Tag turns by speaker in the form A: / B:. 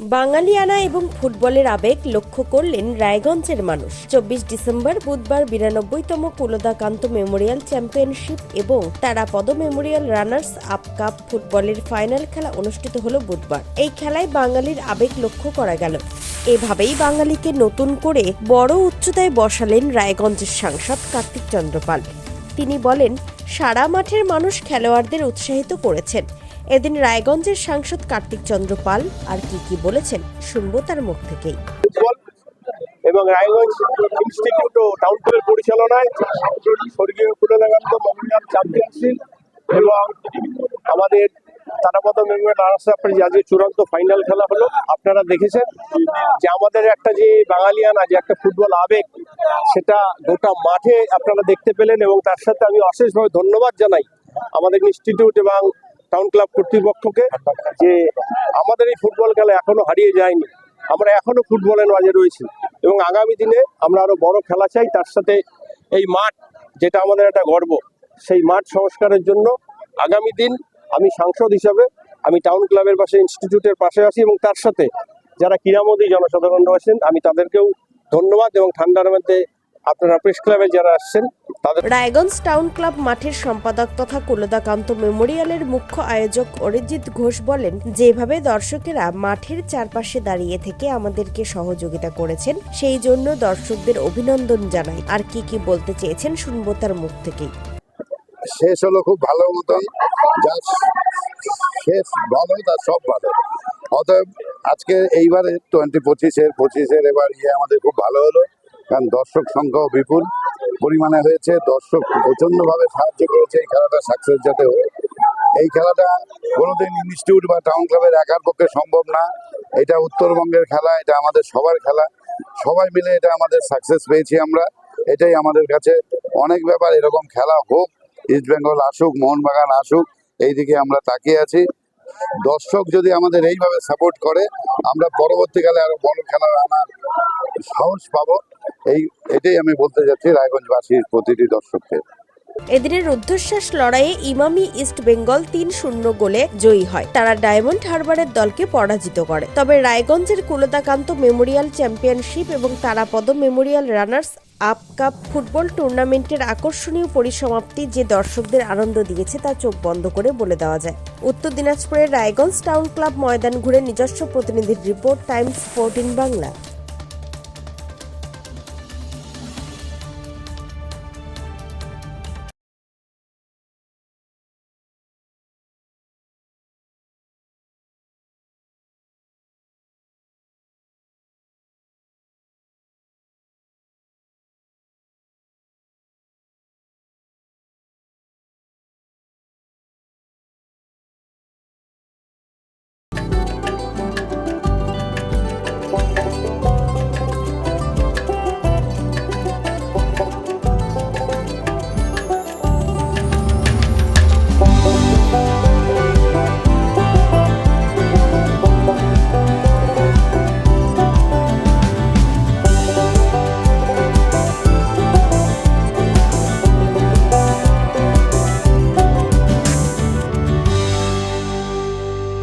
A: বাঙালিয়ানা এবং ফুটবলের আবেগ লক্ষ্য করলেন রায়গঞ্জের মানুষ। চব্বিশ ডিসেম্বর বুধবার বিরানব্বইতম কুলদাকান্ত মেমোরিয়াল চ্যাম্পিয়নশিপ এবং Tarapada memorial runners up cup ফুটবলের ফাইনাল খেলা অনুষ্ঠিত হল বুধবার। এই খেলায় বাঙালির আবেগ লক্ষ্য করা গেল। এভাবেই বাঙালিকে নতুন করে বড় উচ্চতায় বসালেন রায়গঞ্জের সাংসদ কার্তিক চন্দ্রপাল। তিনি বলেন, সারা মাঠের মানুষ খেলোয়াড়দের উৎসাহিত করেছেন। এদিন রায়গঞ্জের সাংসদ কার্তিক চন্দ্র পাল আর কি কি বলেছেন শুনব তার মুখ থেকেই।
B: এবং রায়গঞ্জ ইনস্টিটিউট ও টাউন ক্লাবের পরিচালনায় স্বর্গীয় কুলদাকান্ত মেমোরিয়াল চ্যাম্পিয়নশিপ এবং আমাদের তারাপদ মেমোরিয়াল আনার্সাপের যে আজকে চূড়ান্ত ফাইনাল খেলা হলো, আপনারা দেখেছেন যে আমাদের একটা যে বাঙালিয়ানা, যে একটা ফুটবল আবেগ, সেটা গোটা মাঠে আপনারা দেখতে পেলেন এবং তার সাথে আমি অশেষভাবে ধন্যবাদ জানাই আমাদের ইনস্টিটিউট এবং টাউন ক্লাব কর্তৃপক্ষকে। যে আমাদের এই ফুটবল খেলা এখনও হারিয়ে যায়নি। আমরা এখনও ফুটবলের মাঝে রয়েছি। এবং আগামী দিনে আমরা আরও বড় খেলা চাই, তার সাথে এই মাঠ, যেটা আমাদের একটা গর্ব, সেই মাঠ সংস্কারের জন্য আগামী দিন আমি সাংসদ হিসাবে আমি টাউন ক্লাবের পাশে, ইনস্টিটিউটের পাশে আছি এবং তার সাথে যারা ক্রীড়ামোদী জনসাধারণ রয়েছেন, আমি তাদেরকেও ধন্যবাদ এবং ঠান্ডার মধ্যে আপনারা প্রেস ক্লাবে যারা আসছেন তাদের
A: রায়গঞ্জ টাউন ক্লাব মাঠের সম্পাদক তথা কুলদাকান্ত মেমোরিয়ালের মুখ্য আয়োজক অরিজিৎ ঘোষ বলেন যেভাবে দর্শকেরা মাঠের চারপাশে দাঁড়িয়ে থেকে আমাদেরকে সহযোগিতা করেছেন সেই জন্য দর্শকদের অভিনন্দন জানাই। আর কি কি বলতে চেয়েছেন শুনব তার মুখ থেকেই।
C: শেষ হলো খুব ভালো মতন যা শেষ ভালো তার সব ভালো। অতএব আজকে এইবারে টোয়েন্টি পঁচিশের পঁচিশের এবার ইয়ে আমাদের খুব ভালো হলো। কারণ দর্শক সংখ্যাও বিপুল পরিমাণে হয়েছে। দর্শক প্রচণ্ডভাবে সাহায্য করেছে এই খেলাটা সাকসেস যাতে হয় এই খেলাটা কোনোদিন ইনস্টিটিউট বা টাউন ক্লাবের একার পক্ষে সম্ভব না। এটা উত্তরবঙ্গের খেলা, এটা আমাদের সবার খেলা। সবাই মিলে এটা আমাদের সাকসেস পেয়েছি আমরা। এটাই আমাদের কাছে অনেক ব্যাপার। এরকম খেলা হোক, ইস্ট বেঙ্গল আসুক, মোহনবাগান আসুক এইদিকে আমরা তাকিয়ে আছি। দর্শক যদি আমাদের এইভাবে সাপোর্ট করে, আমরা পরবর্তীকালে আরও বড় খেলা আনার সাহস পাবো। এই, এটাই আমি বলতে যাচ্ছি রায়গঞ্জবাসীর প্রতিটি দর্শককে।
A: এদিনের রুদ্ধশ্বাস লড়াইয়ে ইমামি ইস্ট বেঙ্গল তিন শূন্য গোলে জয়ী হয়। তারা ডায়মন্ড হারবারের দলকে পরাজিত করে। তবে রায়গঞ্জের কুলতাকান্ত মেমোরিয়াল চ্যাম্পিয়নশিপ এবং Tarapada memorial runners up cup football টুর্নামেন্টের আকর্ষণীয় পরিসমাপ্তি যে দর্শকদের আনন্দ দিয়েছে তা চোখ বন্ধ করে বলে দেওয়া যায়। উত্তর দিনাজপুরের রায়গঞ্জ টাউন ক্লাব ময়দান ঘুরে নিজস্ব প্রতিনিধির রিপোর্ট, টাইমস ফোরটিন বাংলা।